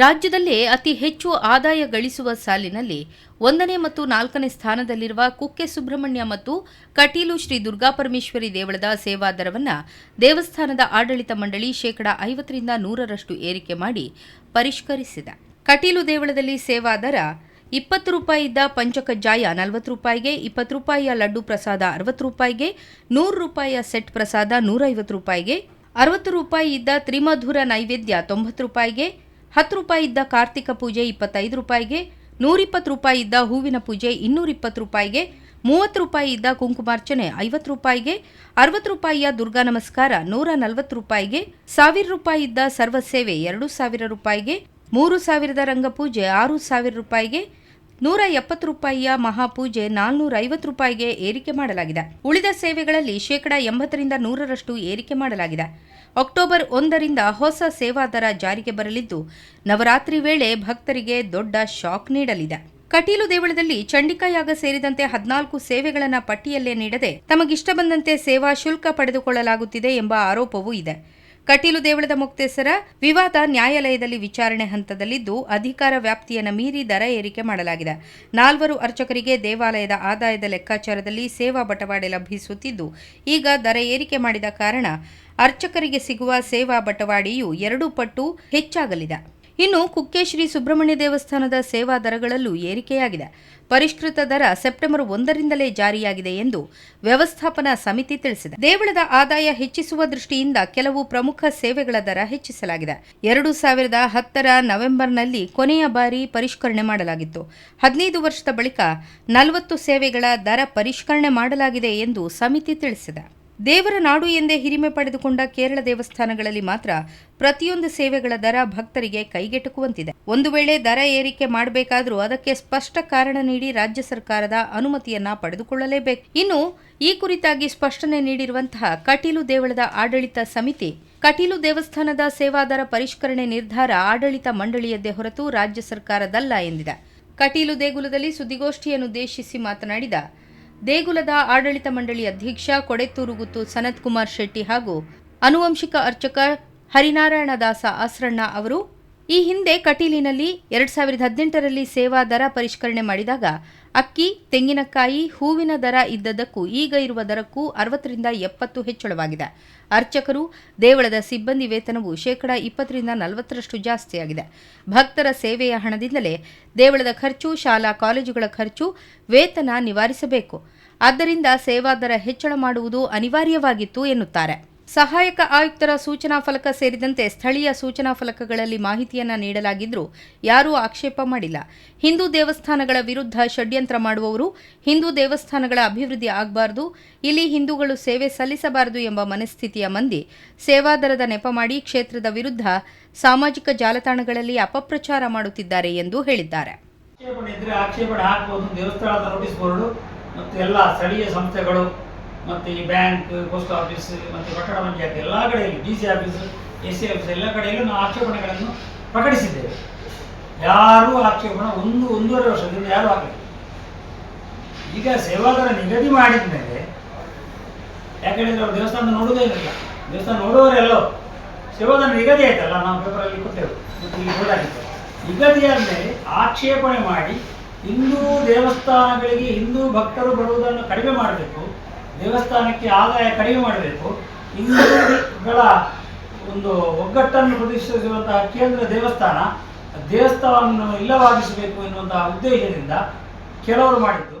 ರಾಜ್ಯದಲ್ಲೇ ಅತಿ ಹೆಚ್ಚು ಆದಾಯ ಗಳಿಸುವ ಸಾಲಿನಲ್ಲಿ ಒಂದನೇ ಮತ್ತು ನಾಲ್ಕನೇ ಸ್ಥಾನದಲ್ಲಿರುವ ಕುಕ್ಕೆ ಸುಬ್ರಹ್ಮಣ್ಯ ಮತ್ತು ಕಟೀಲು ಶ್ರೀ ದುರ್ಗಾಪರಮೇಶ್ವರಿ ದೇವಳದ ಸೇವಾ ದರವನ್ನು ದೇವಸ್ಥಾನದ ಆಡಳಿತ ಮಂಡಳಿ ಶೇಕಡಾ ಐವತ್ತರಿಂದ ನೂರರಷ್ಟು ಏರಿಕೆ ಮಾಡಿ ಪರಿಷ್ಕರಿಸಿದೆ. ಕಟೀಲು ದೇವಳದಲ್ಲಿ ಸೇವಾ ದರ ಇಪ್ಪತ್ತು ರೂಪಾಯಿ ಇದ್ದ ಪಂಚಕಜ್ಜಾಯ ನಲವತ್ತು ರೂಪಾಯಿಗೆ, ಇಪ್ಪತ್ತು ರೂಪಾಯಿಯ ಲಡ್ಡು ಪ್ರಸಾದ ಅರವತ್ತು ರೂಪಾಯಿಗೆ, ನೂರು ರೂಪಾಯಿಯ ಸೆಟ್ ಪ್ರಸಾದ ನೂರೈವತ್ತು ರೂಪಾಯಿಗೆ, ಅರವತ್ತು ರೂಪಾಯಿ ಇದ್ದ ತ್ರಿಮಧುರ ನೈವೇದ್ಯ ತೊಂಬತ್ತು ರೂಪಾಯಿಗೆ ಹತ್ತು ರೂಪಾಯಿ ಇದ್ದ ಕಾರ್ತಿಕ ಪೂಜೆ ಇಪ್ಪತ್ತೈದು ರೂಪಾಯಿಗೆ, ನೂರಿಪ್ಪತ್ತು ರೂಪಾಯಿ ಇದ್ದ ಹೂವಿನ ಪೂಜೆ ಇನ್ನೂರಿಪ್ಪತ್ತು ರೂಪಾಯಿಗೆ, ಮೂವತ್ತು ರೂಪಾಯಿ ಇದ್ದ ಕುಂಕುಮಾರ್ಚನೆ ಐವತ್ತು ರೂಪಾಯಿಗೆ, ಅರವತ್ತು ರೂಪಾಯಿಯ ದುರ್ಗಾ ನಮಸ್ಕಾರ ನೂರ ನಲವತ್ತು ರೂಪಾಯಿಗೆ, ಸಾವಿರ ರೂಪಾಯಿ ಇದ್ದ ಸರ್ವ ಸೇವೆ ಎರಡು ಸಾವಿರ ರೂಪಾಯಿಗೆ, ಮೂರು ಸಾವಿರದ ರಂಗಪೂಜೆ ಆರು ಸಾವಿರ ರೂಪಾಯಿಗೆ ನೂರ ಎಪ್ಪತ್ತು ರೂಪಾಯಿಯ ಮಹಾಪೂಜೆ ನಾಲ್ನೂರ ಐವತ್ತು ರೂಪಾಯಿಗೆ ಏರಿಕೆ ಮಾಡಲಾಗಿದೆ. ಉಳಿದ ಸೇವೆಗಳಲ್ಲಿ ಶೇಕಡಾ ಎಂಬತ್ತರಿಂದ ನೂರರಷ್ಟು ಏರಿಕೆ ಮಾಡಲಾಗಿದೆ. ಅಕ್ಟೋಬರ್ ಒಂದರಿಂದ ಹೊಸ ಸೇವಾ ದರ ಜಾರಿಗೆ ಬರಲಿದ್ದು, ನವರಾತ್ರಿ ವೇಳೆ ಭಕ್ತರಿಗೆ ದೊಡ್ಡ ಶಾಕ್ ನೀಡಲಿದೆ. ಕಟೀಲು ದೇವಳದಲ್ಲಿ ಚಂಡಿಕಾಯಾಗ ಸೇರಿದಂತೆ ಹದಿನಾಲ್ಕು ಸೇವೆಗಳನ್ನು ಪಟ್ಟಿಯಲ್ಲೇ ನೀಡದೆ ತಮಗಿಷ್ಟ ಬಂದಂತೆ ಸೇವಾ ಶುಲ್ಕ ಪಡೆದುಕೊಳ್ಳಲಾಗುತ್ತಿದೆ ಎಂಬ ಆರೋಪವೂ ಇದೆ. ಕಟೀಲು ದೇವಳದ ಮುಕ್ತೇಸರ ವಿವಾದ ನ್ಯಾಯಾಲಯದಲ್ಲಿ ವಿಚಾರಣೆ ಹಂತದಲ್ಲಿದ್ದು ಅಧಿಕಾರ ವ್ಯಾಪ್ತಿಯನ್ನು ಮೀರಿ ದರ ಏರಿಕೆ ಮಾಡಲಾಗಿದೆ. ನಾಲ್ವರು ಅರ್ಚಕರಿಗೆ ದೇವಾಲಯದ ಆದಾಯದ ಲೆಕ್ಕಾಚಾರದಲ್ಲಿ ಸೇವಾ ಬಟವಾಡೆ ಲಭಿಸುತ್ತಿದ್ದು, ಈಗ ದರ ಏರಿಕೆ ಮಾಡಿದ ಕಾರಣ ಅರ್ಚಕರಿಗೆ ಸಿಗುವ ಸೇವಾ ಬಟವಾಡೆಯು ಎರಡು ಪಟ್ಟು ಹೆಚ್ಚಾಗಲಿದೆ. ಇನ್ನು ಕುಕ್ಕೆ ಶ್ರೀ ಸುಬ್ರಹ್ಮಣ್ಯ ದೇವಸ್ಥಾನದ ಸೇವಾ ದರಗಳಲ್ಲೂ ಏರಿಕೆಯಾಗಿದೆ. ಪರಿಷ್ಕೃತ ದರ ಸೆಪ್ಟೆಂಬರ್ ಒಂದರಿಂದಲೇ ಜಾರಿಯಾಗಿದೆ ಎಂದು ವ್ಯವಸ್ಥಾಪನಾ ಸಮಿತಿ ತಿಳಿಸಿದೆ. ದೇವಳದ ಆದಾಯ ಹೆಚ್ಚಿಸುವ ದೃಷ್ಟಿಯಿಂದ ಕೆಲವು ಪ್ರಮುಖ ಸೇವೆಗಳ ದರ ಹೆಚ್ಚಿಸಲಾಗಿದೆ. ಎರಡು ಸಾವಿರದ ಹತ್ತರ ನವೆಂಬರ್ನಲ್ಲಿ ಕೊನೆಯ ಬಾರಿ ಪರಿಷ್ಕರಣೆ ಮಾಡಲಾಗಿತ್ತು. ಹದಿನೈದು ವರ್ಷದ ಬಳಿಕ ನಲವತ್ತು ಸೇವೆಗಳ ದರ ಪರಿಷ್ಕರಣೆ ಮಾಡಲಾಗಿದೆ ಎಂದು ಸಮಿತಿ ತಿಳಿಸಿದೆ. ದೇವರ ನಾಡು ಎಂದೇ ಹಿರಿಮೆ ಪಡೆದುಕೊಂಡ ಕೇರಳ ದೇವಸ್ಥಾನಗಳಲ್ಲಿ ಮಾತ್ರ ಪ್ರತಿಯೊಂದು ಸೇವೆಗಳ ದರ ಭಕ್ತರಿಗೆ ಕೈಗೆಟುಕುವಂತಿದೆ. ಒಂದು ವೇಳೆ ದರ ಏರಿಕೆ ಮಾಡಬೇಕಾದರೂ ಅದಕ್ಕೆ ಸ್ಪಷ್ಟ ಕಾರಣ ನೀಡಿ ರಾಜ್ಯ ಸರ್ಕಾರದ ಅನುಮತಿಯನ್ನ ಪಡೆದುಕೊಳ್ಳಲೇಬೇಕು. ಇನ್ನು ಈ ಕುರಿತಾಗಿ ಸ್ಪಷ್ಟನೆ ನೀಡಿರುವಂತಹ ಕಟೀಲು ದೇವಳದ ಆಡಳಿತ ಸಮಿತಿ, ಕಟೀಲು ದೇವಸ್ಥಾನದ ಸೇವಾದರ ಪರಿಷ್ಕರಣೆ ನಿರ್ಧಾರ ಆಡಳಿತ ಮಂಡಳಿಯದ್ದೇ ಹೊರತು ರಾಜ್ಯ ಸರ್ಕಾರದಲ್ಲ ಎಂದಿದೆ. ಕಟೀಲು ದೇಗುಲದಲ್ಲಿ ಸುದ್ದಿಗೋಷ್ಠಿಯನ್ನುದ್ದೇಶಿಸಿ ಮಾತನಾಡಿದ ದೇಗುಲದ ಆಡಳಿತ ಮಂಡಳಿ ಅಧ್ಯಕ್ಷ ಕೊಡೆತ್ತೂರು ಗುತ್ತು ಸನತ್ ಕುಮಾರ್ ಶೆಟ್ಟಿ ಹಾಗೂ ಅನುವಂಶಿಕ ಅರ್ಚಕ ಹರಿನಾರಾಯಣ ದಾಸ ಆಸ್ರಣ್ಣ ಅವರು ಈ ಹಿಂದೆ ಕಟೀಲಿನಲ್ಲಿ ಎರಡ್ ಸಾವಿರದ ಹದಿನೆಂಟರಲ್ಲಿ ಸೇವಾ ದರ ಪರಿಷ್ಕರಣೆ ಮಾಡಿದಾಗ ಅಕ್ಕಿ, ತೆಂಗಿನಕಾಯಿ, ಹೂವಿನ ದರ ಇದ್ದದಕ್ಕೂ ಈಗ ಇರುವ ದರಕ್ಕೂ ಅರವತ್ತರಿಂದ ಎಪ್ಪತ್ತು ಹೆಚ್ಚಳವಾಗಿದೆ. ಅರ್ಚಕರು, ದೇವಳದ ಸಿಬ್ಬಂದಿ ವೇತನವು ಶೇಕಡಾ ಇಪ್ಪತ್ತರಿಂದ ನಲವತ್ತರಷ್ಟು ಜಾಸ್ತಿಯಾಗಿದೆ. ಭಕ್ತರ ಸೇವೆಯ ಹಣದಿಂದಲೇ ದೇವಳದ ಖರ್ಚು, ಶಾಲಾ ಕಾಲೇಜುಗಳ ಖರ್ಚು, ವೇತನ ನಿವಾರಿಸಬೇಕು. ಆದ್ದರಿಂದ ಸೇವಾ ದರ ಹೆಚ್ಚಳ ಮಾಡುವುದು ಅನಿವಾರ್ಯವಾಗಿತ್ತು ಎನ್ನುತ್ತಾರೆ. ಸಹಾಯಕ ಆಯುಕ್ತರ ಸೂಚನಾ ಫಲಕ ಸೇರಿದಂತೆ ಸ್ಥಳೀಯ ಸೂಚನಾ ಫಲಕಗಳಲ್ಲಿ ಮಾಹಿತಿಯನ್ನು ನೀಡಲಾಗಿದ್ದರೂ ಯಾರೂ ಆಕ್ಷೇಪ ಮಾಡಿಲ್ಲ. ಹಿಂದೂ ದೇವಸ್ಥಾನಗಳ ವಿರುದ್ಧ ಷಡ್ಯಂತ್ರ ಮಾಡುವವರು ಹಿಂದೂ ದೇವಸ್ಥಾನಗಳ ಅಭಿವೃದ್ಧಿ ಆಗಬಾರದು, ಇಲ್ಲಿ ಹಿಂದೂಗಳು ಸೇವೆ ಸಲ್ಲಿಸಬಾರದು ಎಂಬ ಮನಸ್ಥಿತಿಯ ಮಂದಿ ಸೇವಾದರದ ನೆಪ ಮಾಡಿ ಕ್ಷೇತ್ರದ ವಿರುದ್ಧ ಸಾಮಾಜಿಕ ಜಾಲತಾಣಗಳಲ್ಲಿ ಅಪಪ್ರಚಾರ ಮಾಡುತ್ತಿದ್ದಾರೆ ಎಂದು ಹೇಳಿದ್ದಾರೆ. ಆಕ್ಷೇಪಣೆ ಆಕ್ಷೇಪಣೆ ಹಾಕಬಹುದು ದೇವಸ್ಥಾನದ ನೋಟಿಸ್ ಬೋರ್ಡು, ಮತ್ತು ಎಲ್ಲ ಸ್ಥಳೀಯ ಸಂಸ್ಥೆಗಳು ಮತ್ತು ಈ ಬ್ಯಾಂಕ್ ಪೋಸ್ಟ್ ಆಫೀಸ್ ಮತ್ತು ಕಟ್ಟಡ ಪಂಚಾಯತ್ ಎಲ್ಲ ಕಡೆಯಲ್ಲೂ D C office S C office ಎಲ್ಲ ಕಡೆಯಲ್ಲೂ ನಾವು ಆಕ್ಷೇಪಣೆಗಳನ್ನು ಪ್ರಕಟಿಸಿದ್ದೇವೆ. ಯಾರೂ ಆಕ್ಷೇಪಣ ಒಂದು, ಒಂದೂವರೆ ವರ್ಷದಿಂದ ಯಾರೂ ಆಗಲಿ ಈಗ ಸೇವಾದರ ನಿಗದಿ ಮಾಡಿದ ಮೇಲೆ ಯಾಕೆಂದರೆ ಅವರು ದೇವಸ್ಥಾನ ನೋಡುವುದೇ ಇರಲಿಲ್ಲ ದೇವಸ್ಥಾನ ನೋಡುವವರೆಲ್ಲೋ ಸೇವಾದರ ನಿಗದಿ ಆಯ್ತಲ್ಲ, ನಾವು ಪೇಪರಲ್ಲಿ ಕೊಟ್ಟೆವು. ಮತ್ತು ಇಲ್ಲಿ ನೋಡಾಗಿತ್ತು ನಿಗದಿಯಾದ ಮೇಲೆ ಆಕ್ಷೇಪಣೆ ಮಾಡಿ ಹಿಂದೂ ದೇವಸ್ಥಾನಗಳಿಗೆ ಹಿಂದೂ ಭಕ್ತರು ಬರುವುದನ್ನು ಕಡಿಮೆ ಮಾಡಬೇಕು. ದೇವಸ್ಥಾನಕ್ಕೆ ಆದಾಯ ಕಡಿಮೆ ಮಾಡಬೇಕು. ಹಿಂದೂಗಳ ಒಂದು ಒಗ್ಗಟ್ಟನ್ನು ಪ್ರತಿಷ್ಠಿಸುವಂತಹ ಕೇಂದ್ರ ದೇವಸ್ಥಾನ, ದೇವಸ್ಥಾನವನ್ನು ಇಲ್ಲವಾಗಿಸಬೇಕು ಎನ್ನುವಂತಹ ಉದ್ದೇಶದಿಂದ ಕೆಲವರು ಮಾಡಿದ್ದು.